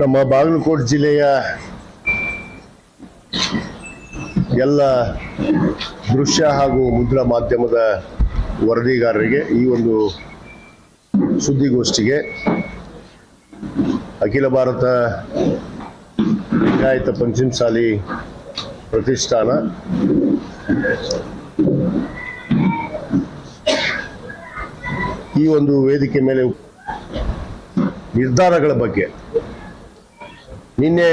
ನಮ್ಮ ಬಾಗಲಕೋಟೆ ಜಿಲ್ಲೆಯ ಎಲ್ಲ ದೃಶ್ಯ ಹಾಗೂ ಮುದ್ರಾ ಮಾಧ್ಯಮದ ವರದಿಗಾರರಿಗೆ ಈ ಒಂದು ಸುದ್ದಿಗೋಷ್ಠಿಗೆ ಅಖಿಲ ಭಾರತ ಲಿಂಗಾಯತ ಪಂಚಮಸಾಲಿ ಪ್ರತಿಷ್ಠಾನ. ಈ ಒಂದು ವೇದಿಕೆ ಮೇಲೆ ನಿರ್ಧಾರಗಳ ಬಗ್ಗೆ ನಿನ್ನೆ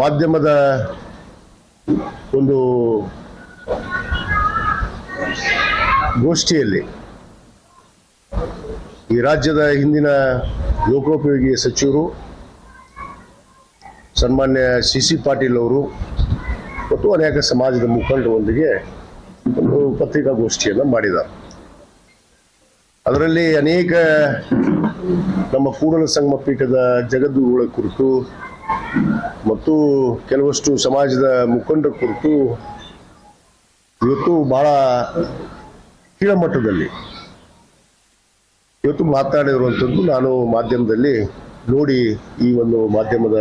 ಮಾಧ್ಯಮದ ಒಂದು ಗೋಷ್ಠಿಯಲ್ಲಿ ಈ ರಾಜ್ಯದ ಹಿಂದಿನ ಲೋಕೋಪಯೋಗಿ ಸಚಿವರು, ಸನ್ಮಾನ್ಯ ಸಿ ಸಿ ಪಾಟೀಲ್ ಅವರು ಮತ್ತು ಅನೇಕ ಸಮಾಜದ ಮುಖಂಡರೊಂದಿಗೆ ಒಂದು ಪತ್ರಿಕಾಗೋಷ್ಠಿಯನ್ನು ಮಾಡಿದ್ದಾರೆ. ಅದರಲ್ಲಿ ಅನೇಕ ನಮ್ಮ ಕೂಡಲ ಸಂಗಮ ಪೀಠದ ಜಗದ್ಗುರುಗಳ ಕುರಿತು ಮತ್ತು ಕೆಲವಷ್ಟು ಸಮಾಜದ ಮುಖಂಡರ ಕುರಿತು ಇವತ್ತು ಬಹಳ ಕೀಳಮಟ್ಟದಲ್ಲಿ ಇವತ್ತು ಮಾತನಾಡಿರುವಂಥದ್ದು ನಾನು ಮಾಧ್ಯಮದಲ್ಲಿ ನೋಡಿ ಈ ಒಂದು ಮಾಧ್ಯಮದ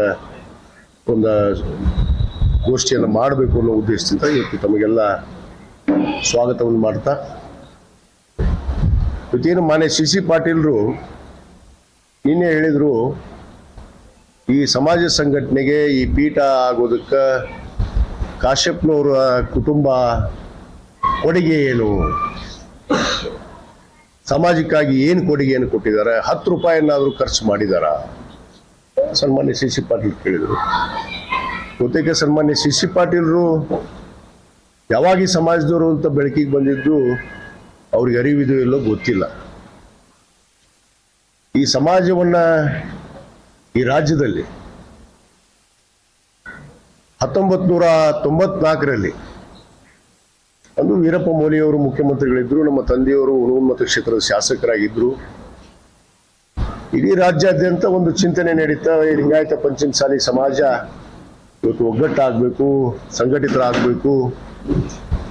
ಒಂದು ಗೋಷ್ಠಿಯನ್ನು ಮಾಡಬೇಕು ಅನ್ನೋ ಉದ್ದೇಶದಿಂದ ಇವತ್ತು ತಮಗೆಲ್ಲ ಸ್ವಾಗತವನ್ನು ಮಾಡ್ತಾ, ಇವತ್ತೇನು ಮಾನ್ಯ ಸಿ ಸಿ ಪಾಟೀಲ್ರು ನಿನ್ನೆ ಹೇಳಿದ್ರು, ಈ ಸಮಾಜ ಸಂಘಟನೆಗೆ ಈ ಪೀಠ ಆಗೋದಕ್ಕೆ ಕಾಶ್ಯಪ್ನವರ ಕುಟುಂಬ ಕೊಡುಗೆ ಏನು? ಸಮಾಜಕ್ಕಾಗಿ ಏನು ಕೊಡುಗೆಯನ್ನು ಕೊಟ್ಟಿದ್ದಾರೆ? ಹತ್ತು ರೂಪಾಯಿಯನ್ನಾದರೂ ಖರ್ಚು ಮಾಡಿದಾರ? ಸನ್ಮಾನ್ಯ ಸಿ ಸಿ ಪಾಟೀಲ್ ಕೇಳಿದರು. ಜೊತೆಗೆ ಸನ್ಮಾನ್ಯ ಸಿ ಸಿ ಪಾಟೀಲ್ರು, ಯಾವಾಗ ಸಮಾಜದವರು ಅಂತ ಬೆಳಕಿಗೆ ಬಂದಿದ್ದು, ಅವ್ರಿಗೆ ಅರಿವಿದೆಯೋ ಇಲ್ಲೋ ಗೊತ್ತಿಲ್ಲ. ಈ ಸಮಾಜವನ್ನ ಈ ರಾಜ್ಯದಲ್ಲಿ ಹತ್ತೊಂಬತ್ ನೂರ ತೊಂಬತ್ನಾಲ್ಕರಲ್ಲಿ ಅಂದು ವೀರಪ್ಪ ಮೊಯ್ಲಿಯವರು ಮುಖ್ಯಮಂತ್ರಿಗಳಿದ್ರು, ನಮ್ಮ ತಂದೆಯವರು ಉಣುಮತ ಕ್ಷೇತ್ರದ ಶಾಸಕರಾಗಿದ್ರು. ಇಡೀ ರಾಜ್ಯಾದ್ಯಂತ ಒಂದು ಚಿಂತನೆ ನಡೀತಾ ಲಿಂಗಾಯತ ಪಂಚಮಸಾಲಿ ಸಮಾಜ ಇವತ್ತು ಒಗ್ಗಟ್ಟಾಗಬೇಕು, ಸಂಘಟಿತರಾಗಬೇಕು.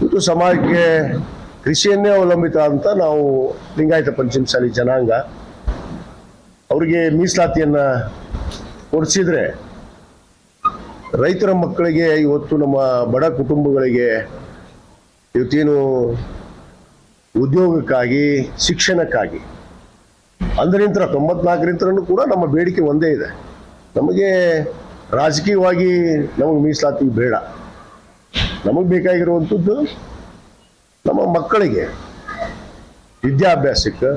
ಇವತ್ತು ಸಮಾಜಕ್ಕೆ ಕೃಷಿಯನ್ನೇ ಅವಲಂಬಿತ ಅಂತ ನಾವು ಲಿಂಗಾಯತ ಪಂಚಮಸಾಲಿ ಜನಾಂಗ ಅವರಿಗೆ ಮೀಸಲಾತಿಯನ್ನ ಕೊಡಿಸಿದ್ರೆ ರೈತರ ಮಕ್ಕಳಿಗೆ ಇವತ್ತು ನಮ್ಮ ಬಡ ಕುಟುಂಬಗಳಿಗೆ ಇವತ್ತೇನು ಉದ್ಯೋಗಕ್ಕಾಗಿ, ಶಿಕ್ಷಣಕ್ಕಾಗಿ ಅಂದರಿಂತರ ತೊಂಬತ್ನಾಲ್ಕರಿಂತರೂ ಕೂಡ ನಮ್ಮ ಬೇಡಿಕೆ ಒಂದೇ ಇದೆ. ನಮಗೆ ರಾಜಕೀಯವಾಗಿ ನಮಗೆ ಮೀಸಲಾತಿ ಬೇಡ. ನಮಗೆ ಬೇಕಾಗಿರುವಂಥದ್ದು ನಮ್ಮ ಮಕ್ಕಳಿಗೆ ವಿದ್ಯಾಭ್ಯಾಸಕ್ಕೆ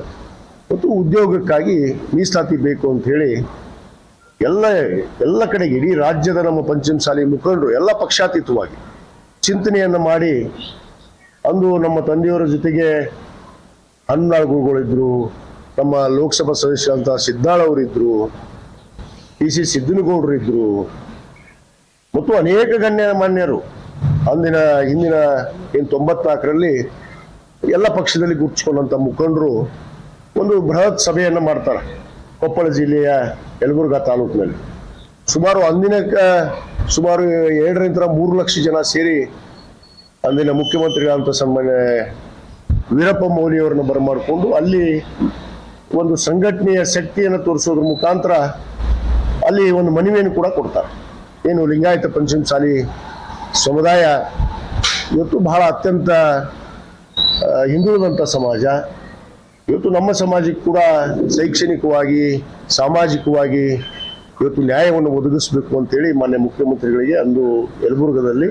ಮತ್ತು ಉದ್ಯೋಗಕ್ಕಾಗಿ ಮೀಸಲಾತಿ ಬೇಕು ಅಂತ ಹೇಳಿ ಎಲ್ಲ ಎಲ್ಲ ಕಡೆಗೆ ಇಡೀ ರಾಜ್ಯದ ನಮ್ಮ ಪಂಚಮಸಾಲಿ ಮುಖಂಡರು ಎಲ್ಲ ಪಕ್ಷಾತೀತವಾಗಿ ಚಿಂತನೆಯನ್ನು ಮಾಡಿ ಅಂದು ನಮ್ಮ ತಂದೆಯವರ ಜೊತೆಗೆ ಹನ್ನಾಳ್ ಗುರುಗಳಿದ್ರು, ನಮ್ಮ ಲೋಕಸಭಾ ಸದಸ್ಯರಂತ ಸಿದ್ದಾಳ್ ಅವರಿದ್ರು ಪಿ ಸಿ ಸಿದ್ದನಗೌಡರು ಇದ್ರು, ಮತ್ತು ಅನೇಕ ಗಣ್ಯ ಮಾನ್ಯರು ಅಂದಿನ, ಹಿಂದಿನ ಏನು ತೊಂಬತ್ನಾಲ್ಕರಲ್ಲಿ ಎಲ್ಲ ಪಕ್ಷದಲ್ಲಿ ಗುರುತಿಸ್ಕೊಂಡಂಥ ಮುಖಂಡರು ಒಂದು ಬೃಹತ್ ಸಭೆಯನ್ನು ಮಾಡ್ತಾರೆ. ಕೊಪ್ಪಳ ಜಿಲ್ಲೆಯ ಯಲಬುರ್ಗಾ ತಾಲೂಕಿನಲ್ಲಿ. ಸುಮಾರು ಅಂದಿನ ಸುಮಾರು ಎರಡರಿಂದ ಮೂರು ಲಕ್ಷ ಜನ ಸೇರಿ ಅಂದಿನ ಮುಖ್ಯಮಂತ್ರಿಗಳಂತ ಸನ್ಮಾನ್ಯ ವೀರಪ್ಪ ಮೌಲಿಯವರನ್ನು ಬರಮಾಡಿಕೊಂಡು ಅಲ್ಲಿ ಒಂದು ಸಂಘಟನೆಯ ಶಕ್ತಿಯನ್ನು ತೋರಿಸೋದ್ರ ಮುಖಾಂತರ ಅಲ್ಲಿ ಒಂದು ಮನವಿಯನ್ನು ಕೂಡ ಕೊಡ್ತಾರೆ. ಏನು ಲಿಂಗಾಯತ ಪಂಚಮಸಾಲಿ ಸಮುದಾಯ ಇವತ್ತು ಬಹಳ ಅತ್ಯಂತ ಹಿಂದುಳಿದಂಥ ಸಮಾಜ ಇವತ್ತು ನಮ್ಮ ಸಮಾಜಕ್ಕೆ ಕೂಡ ಶೈಕ್ಷಣಿಕವಾಗಿ, ಸಾಮಾಜಿಕವಾಗಿ ಇವತ್ತು ನ್ಯಾಯವನ್ನು ಒದಗಿಸಬೇಕು ಅಂತೇಳಿ ಮಾನ್ಯ ಮುಖ್ಯಮಂತ್ರಿಗಳಿಗೆ ಅಂದು ಯಲಬುರ್ಗದಲ್ಲಿ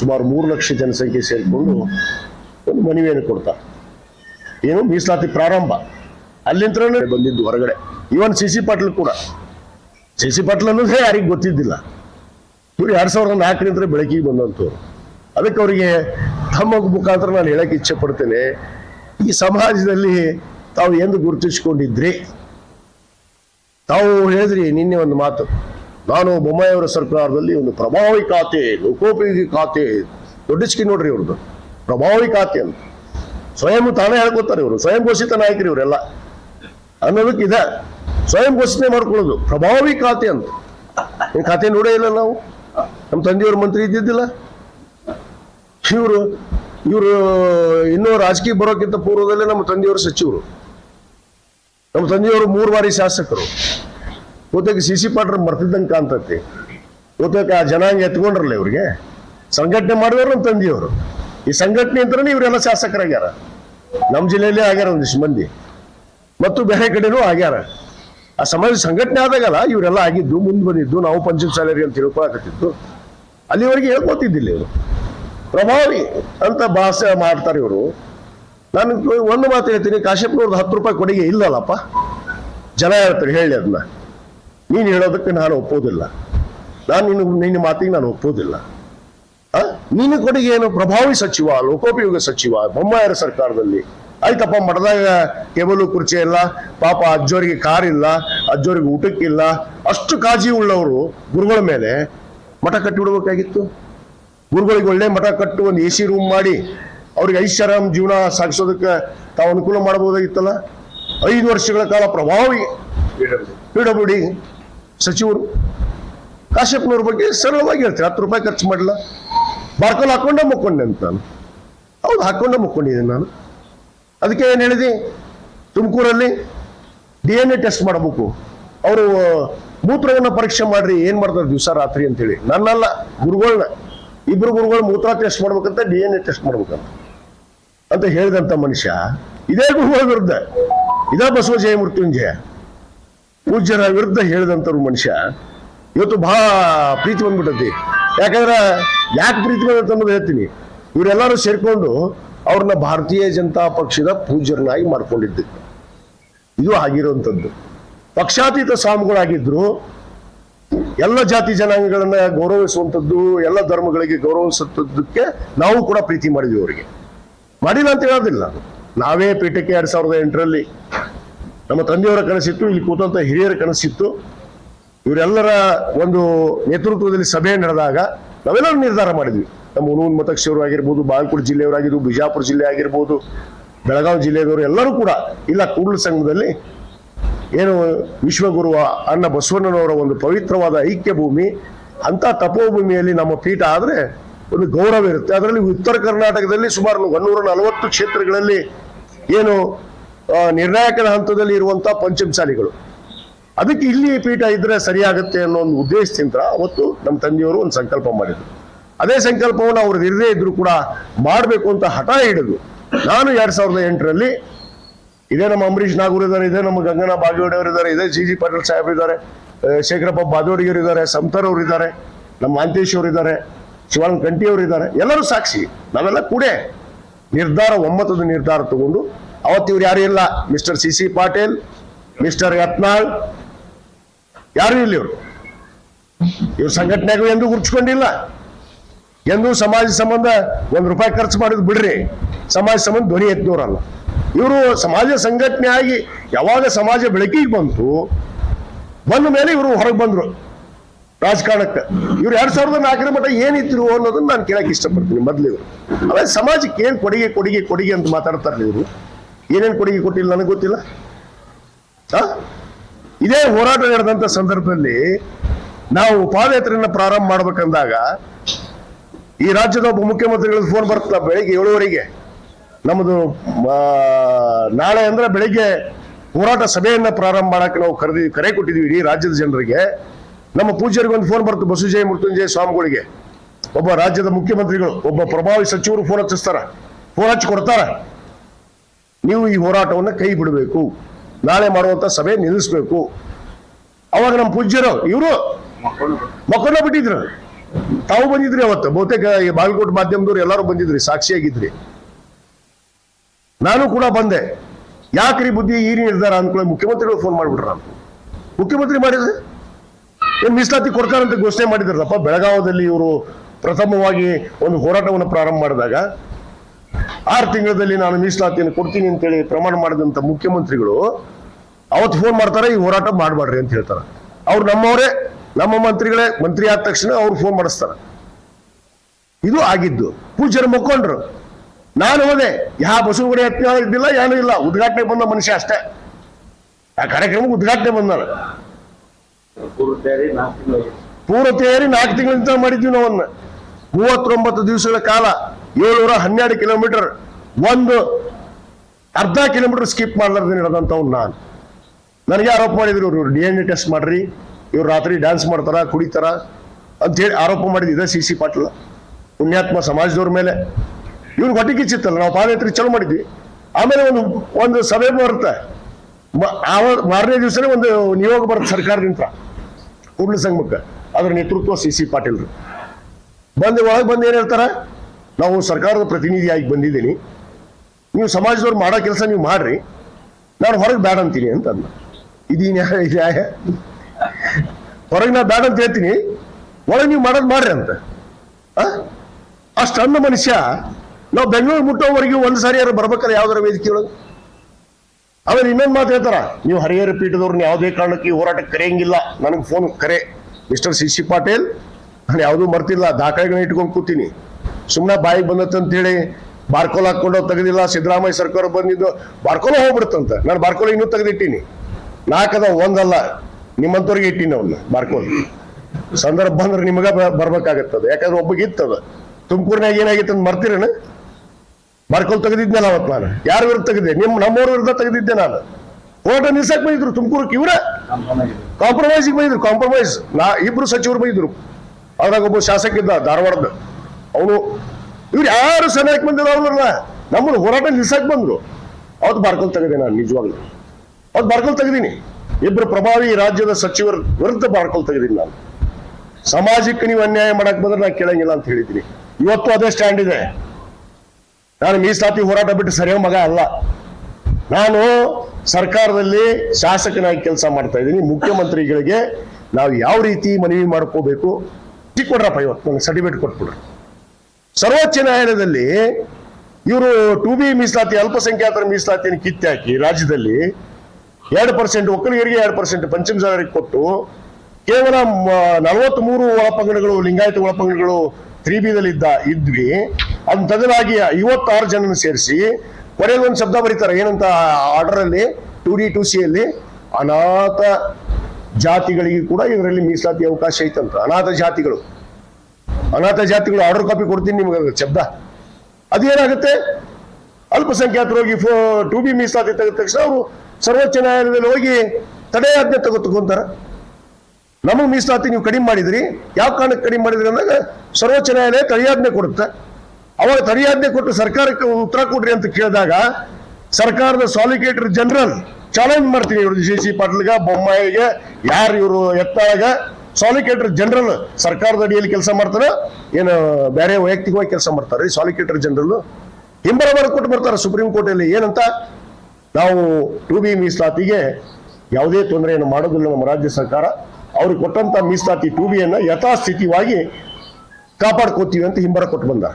ಸುಮಾರು ಮೂರು ಲಕ್ಷ ಜನಸಂಖ್ಯೆ ಸೇರಿಕೊಂಡು ಒಂದು ಮನವಿಯನ್ನು ಕೊಡ್ತಾರೆ ಏನು? ಮೀಸಲಾತಿ ಪ್ರಾರಂಭ. ಅಲ್ಲಿಂದ ಬಂದಿದ್ದು ಹೊರಗಡೆ. ಇವನ್ ಸಿ ಸಿ ಪಾಟೀಲ್ ಕೂಡ. ಸಿ ಸಿ ಪಾಟ್ಲ್ ಅನ್ನೋದೇ ಯಾರಿಗೆ ಗೊತ್ತಿದ್ದಿಲ್ಲ. ಇವ್ರು ಎರಡ್ ಸಾವಿರದ ನಾಲ್ಕರಿಂದ ಬೆಳಕಿಗೆ ಬಂದಂಥವ್ರು. ಅದಕ್ಕೆ ಅವರಿಗೆ ತಮ್ಮ ಮುಖಾಂತರ ನಾನು ಹೇಳಕ್ಕೆ ಇಚ್ಛೆ ಪಡ್ತೇನೆ. ಈ ಸಮಾಜದಲ್ಲಿ ತಾವು ಎಂದು ಗುರುತಿಸಿಕೊಂಡಿದ್ರಿ. ತಾವು ಹೇಳಿದ್ರಿ, ನಿನ್ನೆ ಒಂದು ಮಾತು. ನಾನು ಬೊಮ್ಮಾಯಿಯವರ ಸರ್ಕಾರದಲ್ಲಿ ಒಂದು ಪ್ರಭಾವಿ ಖಾತೆ, ಲೋಕೋಪಯೋಗಿ ಖಾತೆ ದೊಡ್ಡಿಸ್ಕಿ ನೋಡ್ರಿ ಇವ್ರದ್ದು. ಪ್ರಭಾವಿ ಖಾತೆ ಅಂತ. ಸ್ವಯಂ ತಾನೇ ಹೇಳ್ಕೊತಾರೆ ಇವರು. ಸ್ವಯಂ ಘೋಷಿತ ನಾಯಕರು ಇವರೆಲ್ಲ. ಅನ್ನೋದಕ್ಕೆ ಇದೆ. ಸ್ವಯಂ ಘೋಷಣೆ ಮಾಡ್ಕೊಳ್ಳೋದು. ಪ್ರಭಾವಿ ಖಾತೆ ಅಂತ. ಈ ಖಾತೆ ನೋಡೇ ಇಲ್ಲ ನಾವು. ನಮ್ಮ ತಂದೆಯವ್ರ ಮಂತ್ರಿ ಇದ್ದಿದ್ದಿಲ್ಲ. ಇವರು ಇವರು ಇನ್ನೂ ರಾಜಕೀಯ ಬರೋಕ್ಕಿಂತ ಪೂರ್ವದಲ್ಲೇ ನಮ್ಮ ತಂದೆಯವರು ಸಚಿವರು. ನಮ್ಮ ತಂದೆಯವರು ಮೂರು ಬಾರಿ ಶಾಸಕರು. ಬಹುತೇಕ ಸಿ ಸಿ ಪಾಟ್ರ್ ಮರ್ತಿದ್ದಂಗೆ ಕಾಣ್ತತಿ. ಬಹುತೇಕ ಆ ಜನಾಂಗ ಎತ್ಕೊಂಡ್ರಲ್ಲ ಇವ್ರಿಗೆ. ಸಂಘಟನೆ ಮಾಡಿದವರು ನಮ್ಮ ತಂದೆಯವರು. ಈ ಸಂಘಟನೆ ಅಂತಲೇ ಇವರೆಲ್ಲ ಶಾಸಕರಾಗ್ಯಾರ. ನಮ್ಮ ಜಿಲ್ಲೆಯಲ್ಲೇ ಆಗ್ಯಾರ ಒಂದಿಷ್ಟು ಮಂದಿ. ಮತ್ತು ಬೇರೆ ಕಡೆನೂ ಆಗ್ಯಾರ. ಆ ಸಮಾಜ ಸಂಘಟನೆ ಆದಾಗಲ್ಲ ಇವರೆಲ್ಲ ಆಗಿದ್ದು, ಮುಂದೆ ಬಂದಿದ್ದು, ನಾವು ಪಂಚಾಯತ್ ಸ್ಯಾಲರಿ ಅಂತ ತಿಳ್ಕೊಳಕತ್ತಿದ್ದು, ಅಲ್ಲಿವರೆಗೆ ಹೇಳ್ಕೊತಿದ್ದಿಲ್ಲ ಇವರು. ಪ್ರಭಾವಿ ಅಂತ ಭಾಷೆ ಮಾಡ್ತಾರೆ ಇವರು. ನಾನು ಒಂದು ಮಾತು ಹೇಳ್ತೀನಿ, ಕಾಶ್ಯಪ್ನವ್ರದ್ದು ಹತ್ತು ರೂಪಾಯಿ ಕೊಡುಗೆ ಇಲ್ಲಲ್ಲಪ್ಪ. ಜನ ಹೇಳ್ತಾರೆ, ಹೇಳಿ ಅದನ್ನ. ನೀನು ಹೇಳೋದಕ್ಕೆ ನಾನು ಒಪ್ಪೋದಿಲ್ಲ. ನಾನು ನಿನ್ನ ನಿನ್ನ ಮಾತಿಗೆ ನಾನು ಒಪ್ಪೋದಿಲ್ಲ? ನಿನ್ನ ಕೊಡುಗೆ ಏನು? ಪ್ರಭಾವಿ ಸಚಿವ, ಲೋಕೋಪಯೋಗ ಸಚಿವ ಬೊಮ್ಮಾಯರ ಸರ್ಕಾರದಲ್ಲಿ. ಆಯ್ತಪ್ಪ, ಮಠದಾಗ ಕೇಬಲು ಕುರ್ಚಿ ಇಲ್ಲ, ಪಾಪ ಅಜ್ಜೋರಿಗೆ ಕಾರ್ ಇಲ್ಲ, ಅಜ್ಜೋರಿಗೆ ಊಟಕ್ಕಿಲ್ಲ, ಅಷ್ಟು ಕಾಳಜಿ ಉಳ್ಳವರು ಗುರುಗಳ ಮೇಲೆ ಮಠ ಕಟ್ಟಿಬಿಡ್ಬೇಕಾಗಿತ್ತು. ಗುರುಗಳಿಗೆ ಒಳ್ಳೆ ಮಠ ಕಟ್ಟು ಒಂದು ಎ ಸಿ ರೂಮ್ ಮಾಡಿ ಅವ್ರಿಗೆ ಐಷಾರಾಮ್ ಜೀವನ ಸಾಗಿಸೋದಕ್ಕೆ ತಾವು ಅನುಕೂಲ ಮಾಡಬಹುದಾಗಿತ್ತಲ್ಲ? ಐದು ವರ್ಷಗಳ ಕಾಲ ಪ್ರಭಾವಿ ಪಿ ಡಿ ಸಚಿವರು ಕಾಶ್ಯಪ್ನವ್ರ ಬಗ್ಗೆ ಸರಳವಾಗಿ ಹೇಳ್ತಾರೆ. ಹತ್ತು ರೂಪಾಯಿ ಖರ್ಚು ಮಾಡಲ್ಲ. ಬಾರ್ಕೋಲ್ ಹಾಕೊಂಡೆ ಮುಕ್ಕೊಂಡೆ ಅಂತ ನಾನು. ಹೌದು, ಹಾಕೊಂಡೆ ಮುಕ್ಕೊಂಡಿದ್ದೀನಿ ನಾನು. ಅದಕ್ಕೆ ಏನು ಹೇಳಿದೆ? ತುಮಕೂರಲ್ಲಿ ಡಿ ಎನ್ ಎ ಟೆಸ್ಟ್ ಮಾಡಬೇಕು. ಅವರು ಮೂತ್ರವನ್ನು ಪರೀಕ್ಷೆ ಮಾಡ್ರಿ, ಏನು ಮಾಡ್ತಾರೆ ದಿವಸ ರಾತ್ರಿ ಅಂತೇಳಿ. ನನ್ನಲ್ಲ ಗುರುಗಳನ್ನ ಇಬ್ರು ಗುರುಗಳು ಮೂತ್ರ ಟೆಸ್ಟ್ ಮಾಡ್ಬೇಕಂತ ಡಿ ಎನ್ ಎ ಟೆಸ್ಟ್ ಮಾಡ್ಬೇಕಂತ. ಅಂತ ಹೇಳಿದಂತ ಮನುಷ್ಯ, ಇದೇ ಗುರುಗಳ ವಿರುದ್ಧ, ಇದೇ ಬಸವ ಜಯ ಮೃತ್ಯುಂಜಯ, ಪೂಜ್ಯರ ವಿರುದ್ಧ ಹೇಳಿದಂಥವ್ರು ಮನುಷ್ಯ, ಇವತ್ತು ಬಹಳ ಪ್ರೀತಿ ಬಂದ್ಬಿಟ್ಟತಿ ಯಾಕಂದ್ರೆ ಯಾಕೆ ಪ್ರೀತಿ ಬಂದಂತ ಅನ್ನೋದು ಹೇಳ್ತೀನಿ. ಇವರೆಲ್ಲರೂ ಸೇರ್ಕೊಂಡು ಅವ್ರನ್ನ ಭಾರತೀಯ ಜನತಾ ಪಕ್ಷದ ಪೂಜ್ಯರನ್ನಾಗಿ ಮಾಡ್ಕೊಂಡಿದ್ದು. ಇದು ಆಗಿರುವಂಥದ್ದು ಪಕ್ಷಾತೀತ ಸ್ವಾಮಿಗಳಾಗಿದ್ರು ಎಲ್ಲ ಜಾತಿ ಜನಾಂಗಗಳನ್ನ ಗೌರವಿಸುವಂಥದ್ದು, ಎಲ್ಲ ಧರ್ಮಗಳಿಗೆ ಗೌರವಿಸುವಂಥದ್ದಕ್ಕೆ ನಾವು ಕೂಡ ಪ್ರೀತಿ ಮಾಡಿದ್ವಿ ಅವರಿಗೆ. ಮಾಡಿಲ್ಲ ಅಂತ ಹೇಳೋದಿಲ್ಲ. ನಾವೇ ಪೀಠಕ್ಕೆ ಎರಡ್ ಸಾವಿರದ ಎಂಟರಲ್ಲಿ ನಮ್ಮ ತಂದೆಯವರ ಕನಸಿತ್ತು, ಇಲ್ಲಿ ಕೂತಂತ ಹಿರಿಯರ ಕನಸಿತ್ತು. ಇವರೆಲ್ಲರ ಒಂದು ನೇತೃತ್ವದಲ್ಲಿ ಸಭೆ ನಡೆದಾಗ ನಾವೆಲ್ಲರೂ ನಿರ್ಧಾರ ಮಾಡಿದ್ವಿ. ನಮ್ಮ ಉನೂನ್ ಮತಕ್ಷರು ಆಗಿರ್ಬೋದು ಬಾಗಲಕೋಟೆ ಜಿಲ್ಲೆಯವರಾಗಿರ್ಬೋದು ಬಿಜಾಪುರ ಜಿಲ್ಲೆ ಆಗಿರ್ಬೋದು, ಬೆಳಗಾವಿ ಜಿಲ್ಲೆಯವರು ಎಲ್ಲರೂ ಕೂಡ, ಇಲ್ಲ ಕೂಡಲ ಸಂಘದಲ್ಲಿ ಏನು ವಿಶ್ವಗುರುವ ಅಣ್ಣ ಬಸವಣ್ಣನವರ ಒಂದು ಪವಿತ್ರವಾದ ಐಕ್ಯ ಭೂಮಿ ಅಂತ ತಪೋಭೂಮಿಯಲ್ಲಿ ನಮ್ಮ ಪೀಠ ಆದ್ರೆ ಒಂದು ಗೌರವ ಇರುತ್ತೆ. ಅದರಲ್ಲಿ ಉತ್ತರ ಕರ್ನಾಟಕದಲ್ಲಿ ಸುಮಾರು ಒನ್ನೂರ ನಲವತ್ತು ಕ್ಷೇತ್ರಗಳಲ್ಲಿ ಏನು ನಿರ್ಣಾಯಕನ ಹಂತದಲ್ಲಿ ಇರುವಂಥ ಪಂಚಮಸಾಲಿಗಳು. ಅದಕ್ಕೆ ಇಲ್ಲಿ ಪೀಠ ಇದ್ರೆ ಸರಿಯಾಗುತ್ತೆ ಅನ್ನೋ ಒಂದು ಉದ್ದೇಶದಿಂದ ಅವತ್ತು ನಮ್ಮ ತಂದೆಯವರು ಒಂದು ಸಂಕಲ್ಪ ಮಾಡಿದ್ರು. ಅದೇ ಸಂಕಲ್ಪವನ್ನು ಅವ್ರದ್ದು ಇರದೇ ಇದ್ರು ಕೂಡ ಮಾಡಬೇಕು ಅಂತ ಹಠ ಹಿಡಿದು ನಾನು ಎರಡ್ ಸಾವಿರದ ಎಂಟರಲ್ಲಿ ಇದೇ ನಮ್ಮ ಅಂಬರೀಷ್ ನಾಗೂರ್ ಇದ್ದಾರೆ, ಇದೇ ನಮ್ಮ ಗಂಗನ ಬಾಗೇವಾಡಿಯವರು ಇದ್ದಾರೆ, ಇದೇ ಜಿ ಜಿ ಪಾಟೀಲ್ ಸಾಹೇಬ್ ಇದ್ದಾರೆ ಶೇಖರಪ್ಪ ಬಾದೋಡಿಗರು ಇದ್ದಾರೆ, ಸಂತರ್ ಅವರು ಇದ್ದಾರೆ, ನಮ್ಮ ಮಹಂತೇಶ್ ಅವರು ಇದ್ದಾರೆ, ಶಿವಾನಂದ ಕಂಠಿ ಅವರು ಇದ್ದಾರೆ, ಎಲ್ಲರೂ ಸಾಕ್ಷಿ. ನಾವೆಲ್ಲ ಕೂಡೇ ನಿರ್ಧಾರ ಒಮ್ಮತದ ನಿರ್ಧಾರ ತಗೊಂಡು, ಅವತ್ತು ಇವ್ರು ಯಾರು ಇಲ್ಲ? Mister C C Patil, mister Yatnal, ಯಾರು ಇಲ್ಲ ಇವರು? ಇವ್ರ ಸಂಘಟನೆಗೂ ಎಂದೂ ಗುರ್ಚ್ಕೊಂಡಿಲ್ಲ ಎಂದೂ ಸಮಾಜ ಸಂಬಂಧ ಒಂದು ರೂಪಾಯಿ ಖರ್ಚು ಮಾಡಿದ್ ಬಿಡ್ರಿ. ಸಮಾಜ ಸಂಬಂಧ ಧ್ವನಿ ಎತ್ತಿದವರಲ್ಲ ಇವರು ಸಮಾಜ ಸಂಘಟನೆ ಆಗಿ ಯಾವಾಗ ಸಮಾಜ ಬೆಳಕಿಗೆ ಬಂತು, ಬಂದ ಮೇಲೆ ಇವರು ಹೊರಗೆ ಬಂದರು ರಾಜಕಾರಣಕ್ಕೆ. ಇವ್ರು ಎರಡ್ ಸಾವಿರದ ನಾಲ್ಕರ ಮಟ್ಟ ಏನಿದ್ರು ಅನ್ನೋದನ್ನ ನಾನು ಕೇಳಕ್ಕೆ ಇಷ್ಟಪಡ್ತೀನಿ ಮೊದ್ಲು ಇವರು. ಆಮೇಲೆ ಸಮಾಜಕ್ಕೆ ಏನು ಕೊಡುಗೆ ಕೊಡುಗೆ ಕೊಡುಗೆ ಅಂತ ಮಾತಾಡ್ತಾರಲ್ಲ ಇವರು. ಏನೇನು ಕೊಡುಗೆ ಕೊಟ್ಟಿಲ್ಲ ನನಗೆ ಗೊತ್ತಿಲ್ಲ? ಇದೇ ಹೋರಾಟ ನಡೆದಂತ ಸಂದರ್ಭದಲ್ಲಿ ನಾವು ಪಾದಯಾತ್ರೆಯನ್ನ ಪ್ರಾರಂಭ ಮಾಡ್ಬೇಕಂದಾಗ ಈ ರಾಜ್ಯದ ಉಪ ಮುಖ್ಯಮಂತ್ರಿಗಳ ಫೋನ್ ಬರ್ತಲ್ಲ ಬೆಳಿಗ್ಗೆ ಏಳುವರೆಗೆ. ನಮ್ಮದು ನಾಳೆ ಅಂದ್ರೆ ಬೆಳಿಗ್ಗೆ ಹೋರಾಟ ಸಭೆಯನ್ನ ಪ್ರಾರಂಭ ಮಾಡಕ್ಕೆ ನಾವು ಕರೆದಿ ಕರೆ ಕೊಟ್ಟಿದ್ವಿ ಇಡೀ ರಾಜ್ಯದ ಜನರಿಗೆ. ನಮ್ಮ ಪೂಜ್ಯರಿಗೆ ಒಂದು ಫೋನ್ ಬರುತ್ತೆ ಬಸವಜಯ ಮೃತ್ಯುಂಜಯ ಸ್ವಾಮಿಗಳಿಗೆ. ಒಬ್ಬ ರಾಜ್ಯದ ಮುಖ್ಯಮಂತ್ರಿಗಳು, ಒಬ್ಬ ಪ್ರಭಾವಿ ಸಚಿವರು ಫೋನ್ ಹಚ್ಚಿಸ್ತಾರ. ಫೋನ್ ಹಚ್ಚಿ ಕೊಡ್ತಾರ. ನೀವು ಈ ಹೋರಾಟವನ್ನು ಕೈ ಬಿಡಬೇಕು. ನಾಳೆ ಮಾಡುವಂತ ಸಭೆ ನಿಲ್ಲಿಸಬೇಕು. ಅವಾಗ ನಮ್ಮ ಪೂಜ್ಯರು, ಇವರು ಮಕ್ಕಳ ಬಿಟ್ಟಿದ್ರು. ತಾವು ಬಂದಿದ್ರಿ ಅವತ್ತು. ಬಹುತೇಕ ಈ ಬಾಗಲಕೋಟೆ ಮಾಧ್ಯಮದವ್ರು ಎಲ್ಲರೂ ಬಂದಿದ್ರಿ, ಸಾಕ್ಷಿಯಾಗಿದ್ರಿ. ನಾನು ಕೂಡ ಬಂದೆ. ಯಾಕ್ರಿ ಬುದ್ಧಿ ಈ ನಿರ್ಧಾರ ಅಂದ್ಕೊಳ್ಳಿ ಮುಖ್ಯಮಂತ್ರಿಗಳು ಫೋನ್ ಮಾಡ್ಬಿಟ್ರ ಮುಖ್ಯಮಂತ್ರಿ ಮಾಡಿದ್ರೆ? ಏನ್ ಮೀಸಲಾತಿ ಕೊಡ್ತಾರಂತ ಘೋಷಣೆ ಮಾಡಿದ್ರಲ್ಲಪ್ಪ? ಬೆಳಗಾವದಲ್ಲಿ ಇವರು ಪ್ರಥಮವಾಗಿ ಒಂದು ಹೋರಾಟವನ್ನು ಪ್ರಾರಂಭ ಮಾಡಿದಾಗ, ಆರು ತಿಂಗಳಲ್ಲಿ ನಾನು ಮೀಸಲಾತಿಯನ್ನು ಕೊಡ್ತೀನಿ ಅಂತೇಳಿ ಪ್ರಮಾಣ ಮಾಡಿದಂತ ಮುಖ್ಯಮಂತ್ರಿಗಳು, ಅವತ್ತು ಫೋನ್ ಮಾಡ್ತಾರೆ, ಈ ಹೋರಾಟ ಮಾಡಬೇಡ್ರಿ ಅಂತ ಹೇಳ್ತಾರೆ. ಅವ್ರು ನಮ್ಮವರೇ, ನಮ್ಮ ಮಂತ್ರಿಗಳೇ, ಮಂತ್ರಿ ಆದ ತಕ್ಷಣ ಅವ್ರು ಫೋನ್ ಮಾಡಿಸ್ತಾರೆ. ಇದು ಆಗಿದ್ದು. ಪೂಜ್ಯರು ಮುಕ್ಕೊಂಡ್ರು. ನಾನು ಹೋದೆ. ಯಾವ ಬಸವಗುಡಿ ಹತ್ತಿರ ಇದ್ದಿಲ್ಲ, ಏನೂ ಇಲ್ಲ. ಉದ್ಘಾಟನೆ ಬಂದ ಮನುಷ್ಯ ಅಷ್ಟೇ. ಆ ಕಾರ್ಯಕ್ರಮಕ್ಕೆ ಉದ್ಘಾಟನೆ ಬಂದಾರ ಪೂರ್ವ ತಯಾರಿ ನಾಲ್ಕು ತಿಂಗಳಿಂದ ಮಾಡಿದ್ವಿ ನಾವನ್ನ. ಮೂವತ್ತೊಂಬತ್ತು ದಿವಸಗಳ ಕಾಲ ಏಳ್ನೂರ ಹನ್ನೆರಡು ಕಿಲೋಮೀಟರ್, ಒಂದು ಅರ್ಧ ಕಿಲೋಮೀಟರ್ ಸ್ಕಿಪ್ ಮಾಡ್ಲಾರ್ದೆ ನಡೆದಂಥವ್ ನಾನು. ನನಗೆ ಆರೋಪ ಮಾಡಿದ್ರು, ಇವ್ರು ಡಿ ಎನ್ ಎ ಟೆಸ್ಟ್ ಮಾಡ್ರಿ, ಇವ್ರು ರಾತ್ರಿ ಡ್ಯಾನ್ಸ್ ಮಾಡ್ತಾರ, ಕುಡಿತಾರ ಅಂತ ಹೇಳಿ ಆರೋಪ ಮಾಡಿದ ಸಿ ಸಿ ಪಾಟೀಲ್. ಪುಣ್ಯಾತ್ಮ ಸಮಾಜದವ್ರ ಮೇಲೆ. ಇವ್ರು ಹೊಟ್ಟೆ ಕಿಚ್ಚಿತ್ತಲ್ಲ, ನಾವು ಪಾದಯಾತ್ರೆ ಚಲೋ ಮಾಡಿದ್ವಿ. ಆಮೇಲೆ ಒಂದು ಒಂದು ಸಭೆ ಬರುತ್ತೆ. ಮಾರನೇ ದಿವಸನೇ ಒಂದು ನಿಯೋಗ ಬರುತ್ತೆ ಸರ್ಕಾರದಿಂದ, ಕೂಡ್ಲ ಸಂಘಕ್ಕೆ ಅದರ ನೇತೃತ್ವ ಸಿ ಸಿ ಪಾಟೀಲ್ರು. ಬಂದು ಒಳಗೆ ಬಂದು ಏನು ಹೇಳ್ತಾರ? ನಾವು ಸರ್ಕಾರದ ಪ್ರತಿನಿಧಿಯಾಗಿ ಬಂದಿದ್ದೀನಿ. ನೀವು ಸಮಾಜದವ್ರು ಮಾಡೋ ಕೆಲಸ ನೀವು ಮಾಡ್ರಿ. ನಾನು ಹೊರಗೆ ಬೇಡ ಅಂತೀನಿ ಅಂತ ಅಂದ ಇದು ಈ ನ್ಯಾಯ ಹೊರಗೆ ನಾ ಬೇಡ ಅಂತ ಹೇಳ್ತೀನಿ. ಒಳಗೆ ನೀವು ಮಾಡೋದು ಮಾಡ್ರಿ ಅಂತ? ಅಷ್ಟು ಅಂದ ಮನುಷ್ಯ ನಾವು ಬೆಂಗಳೂರು ಮುಟ್ಟೋವರೆಗೂ ಒಂದು ಸಾರಿ ಯಾರು ಬರ್ಬೇಕಲ್ಲ ಯಾವ್ದಾರ ವೇದಿಕೆ ಒಳಗೆ? ಆಮೇಲೆ ಇನ್ನೊಂದು ಮಾತು ಹೇಳ್ತಾರ, ನೀವು ಹರಿಹರ ಪೀಠದವ್ರನ್ನ ಯಾವುದೇ ಕಾರಣಕ್ಕೆ ಈ ಹೋರಾಟಕ್ಕೆ ಕರೆಯಂಗಿಲ್ಲ. ನನಗೆ ಫೋನ್ ಕರೆ. ಮಿಸ್ಟರ್ ಸಿ ಸಿ ಪಾಟೇಲ್, ನಾನು ಯಾವುದೂ ಮರ್ತಿಲ್ಲ, ದಾಖಲೆಗಳನ್ನ ಇಟ್ಕೊಂಡು ಕೂತೀನಿ. ಸುಮ್ಮನೆ ಬಾಯಿಗೆ ಹೇಳಿ ಬಾರ್ಕೋಲ್ ಹಾಕೊಂಡು ತೆಗೆದಿಲ್ಲ, ಸಿದ್ದರಾಮಯ್ಯ ಸರ್ಕಾರ ಬಂದಿದ್ದು, ಬಾರ್ಕೋಲ ಹೋಗ್ಬಿಡುತ್ತಂತ. ನಾನು ಬಾರ್ಕೋಲ ಇನ್ನೂ ತೆಗೆದಿಟ್ಟೀನಿ. ನಾಲ್ಕದ ಒಂದಲ್ಲ, ನಿಮ್ಮಂತವ್ರಿಗೆ ಇಟ್ಟೀನಿ ಅವನ್ನ ಬಾರ್ಕೋಲ್. ಸಂದರ್ಭ ಅಂದ್ರೆ ನಿಮಗ ಬರ್ಬೇಕಾಗತ್ತದ. ಯಾಕಂದ್ರೆ ಒಬ್ಬಗಿತ್ತದ ತುಮಕೂರಿನಾಗ ಏನಾಗಿತ್ತು ಅಂತ ಮರ್ತಿರೇನ? ಬಾರ್ಕೋಲ್ ತೆಗೆದಿದ್ದೆ ಅವತ್ತು ನಾನು. ಯಾರ ವಿರುದ್ಧ ತೆಗೆದೆ ನಿಮ್ಮ ನಮ್ಮವ್ರ ವಿರುದ್ಧ ತೆಗೆದಿದ್ದೆ ನಾನು. ಓಟ ನಿಲ್ಸಕ್ ಬೈದ್ರು ತುಮಕೂರಕ್ಕೆ ಇವ್ರ? ಕಾಂಪ್ರಮೈಸಿಗೆ ಬೈದ್ರು ಕಾಂಪ್ರಮೈಸ್ ನಾ ಇಬ್ರು ಸಚಿವರು ಬೈದ್ರು. ಅದ್ರಾಗ ಒಬ್ಬ ಶಾಸಕ ಇದ್ದ ಧಾರವಾಡದ. ಅವನು ಇವ್ರು ಯಾರು ಸೆನೆಕ್ ಬಂದಿದ್ರು ಅವ್ರಲ್ಲ ನಮ್ಮನ್ನು ಹೋರಾಟ ನಿಲ್ಸಕ್ ಬಂದ್ರು. ಅವತ್ತು ಬಾರ್ಕಲ್ ತೆಗೆದೆ ನಾನು ನಿಜವಾಗ್ಲು. ಅವತ್ತು ಬಾರ್ಕಲ್ ತೆಗೆದೀನಿ. ಇಬ್ರು ಪ್ರಭಾವಿ ರಾಜ್ಯದ ಸಚಿವರ ವಿರುದ್ಧ ಬಾರ್ಕಲ್ ತೆಗೆದೀನಿ ನಾನು. ಸಮಾಜಕ್ಕೆ ನೀವು ಅನ್ಯಾಯ ಮಾಡಕ್ ಬಂದ್ರೆ ನಾನು ಕೇಳಂಗಿಲ್ಲ ಅಂತ ಹೇಳಿದ್ದೀನಿ ಇವತ್ತು ಅದೇ ಸ್ಟ್ಯಾಂಡ್ ಇದೆ. ನಾನು ಮೀಸಲಾತಿ ಹೋರಾಟ ಬಿಟ್ಟು ಸರಿಯಾದ ಮಗ ಅಲ್ಲ. ನಾನು ಸರ್ಕಾರದಲ್ಲಿ ಶಾಸಕನಾಗಿ ಕೆಲಸ ಮಾಡ್ತಾ ಇದ್ದೀನಿ. ಮುಖ್ಯಮಂತ್ರಿಗಳಿಗೆ ನಾವು ಯಾವ ರೀತಿ ಮನವಿ ಮಾಡ್ಕೋಬೇಕು? ಕೊಡ್ರಪ್ಪ ಇವತ್ತು ನನಗೆ ಸರ್ಟಿಫಿಕೇಟ್ ಕೊಟ್ಬಿಡ್ರಿ. ಸರ್ವೋಚ್ಚ ನ್ಯಾಯಾಲಯದಲ್ಲಿ ಇವರು ಟು ಬಿ ಮೀಸಲಾತಿ, ಅಲ್ಪಸಂಖ್ಯಾತರ ಮೀಸಲಾತಿಯನ್ನು ಕಿತ್ತಾಕಿ ರಾಜ್ಯದಲ್ಲಿ ಎರಡು ಪರ್ಸೆಂಟ್ ಒಕ್ಕಲಿಗರಿಗೆ ಎರಡು ಪರ್ಸೆಂಟ್ ಪಂಚಮಸಾಗರಿಗೆ ಕೊಟ್ಟು ಕೇವಲ ನಲವತ್ತ್ ಮೂರು ಒಳಪಂಗಡಗಳು, ಲಿಂಗಾಯತ ಒಳಪಂಗಡಗಳು ತ್ರೀ ಬಿದಲ್ಲಿದ್ದ ಇದ್ವಿ. ಅದನ್ನ ತೆಗೆದಾಗಿ ಐವತ್ತಾರು ಜನನ ಸೇರಿಸಿ ಕೊನೆಗೆ ಒಂದು ಶಬ್ದ ಬರೀತಾರೆ, ಏನಂತ ಆರ್ಡರ್ ಅಲ್ಲಿ ಟು ಡಿ ಟು ಸಿ ಅಲ್ಲಿ, ಅನಾಥ ಜಾತಿಗಳಿಗೆ ಕೂಡ ಇದರಲ್ಲಿ ಮೀಸಲಾತಿ ಅವಕಾಶ ಐತಂತ. ಅನಾಥ ಜಾತಿಗಳು. ಅನಾಥ ಜಾತಿಗಳು ಆರ್ಡರ್ ಕಾಪಿ ಕೊಡ್ತೀನಿ ನಿಮ್ಗೆ ಶಬ್ದ. ಅದೇನಾಗುತ್ತೆ ಅಲ್ಪಸಂಖ್ಯಾತರು ಹೋಗಿ ಫೋ ಟು ಬಿ ಮೀಸಲಾತಿ ತೆಗೆದ ತಕ್ಷಣ ಅವರು ಸರ್ವೋಚ್ಚ ನ್ಯಾಯಾಲಯದಲ್ಲಿ ಹೋಗಿ ತಡೆಯಾಜ್ಞೆ ತಗೋ ತಗೊಂತಾರ. ನಮಗೆ ಮೀಸಲಾತಿ ನೀವು ಕಡಿಮೆ ಮಾಡಿದ್ರಿ, ಯಾವ ಕಾರಣಕ್ಕೆ ಕಡಿಮೆ ಮಾಡಿದ್ರಿ ಅಂದಾಗ ಸರ್ವೋಚ್ಚ ನ್ಯಾಯಾಲಯ ತಡೆಯಾಜ್ಞೆ ಕೊಡುತ್ತೆ. ಅವಾಗ ತಡೆಯಾಜ್ಞೆ ಕೊಟ್ಟು ಸರ್ಕಾರಕ್ಕೆ ಉತ್ತರ ಕೊಡ್ರಿ ಅಂತ ಕೇಳಿದಾಗ ಸರ್ಕಾರದ ಸಾಲಿಕೇಟರ್ ಜನರಲ್ ಚಾಲೆಂಜ್ ಮಾಡ್ತೀನಿ ಇವರು ಜಿ ಸಿ ಪಾಟೀಲ್ಗೆ, ಬೊಮ್ಮಾಯಿಗೆ, ಯಾರು ಇವರು ಎತ್ತಾಳಗ. ಸಾಲಿಕೇಟರ್ ಜನರಲ್ ಸರ್ಕಾರದ ಅಡಿಯಲ್ಲಿ ಕೆಲಸ ಮಾಡ್ತಾರೆ, ಏನು ಬೇರೆ ವೈಯಕ್ತಿಕವಾಗಿ ಕೆಲಸ ಮಾಡ್ತಾರೆ ಸಾಲಿಕೇಟರ್ ಜನರಲ್ ಹಿಂಬರ ಬರೆದು ಕೊಟ್ಟು ಬರ್ತಾರೆ ಸುಪ್ರೀಂ ಕೋರ್ಟಲ್ಲಿ ಏನಂತ? ನಾವು ಟು ಬಿ ಮೀಸಲಾತಿಗೆ ಯಾವುದೇ ತೊಂದರೆಯನ್ನು ಮಾಡೋದಿಲ್ಲ ನಮ್ಮ ರಾಜ್ಯ ಸರ್ಕಾರ. ಅವ್ರಿಗೆ ಕೊಟ್ಟಂತ ಮೀಸಲಾತಿ ಟು ಬಿಯನ್ನು ಯಥಾಸ್ಥಿತಿವಾಗಿ ಕಾಪಾಡ್ಕೋತೀವಿ ಅಂತ ಹಿಂಬರ ಕೊಟ್ಟು ಬಂದ.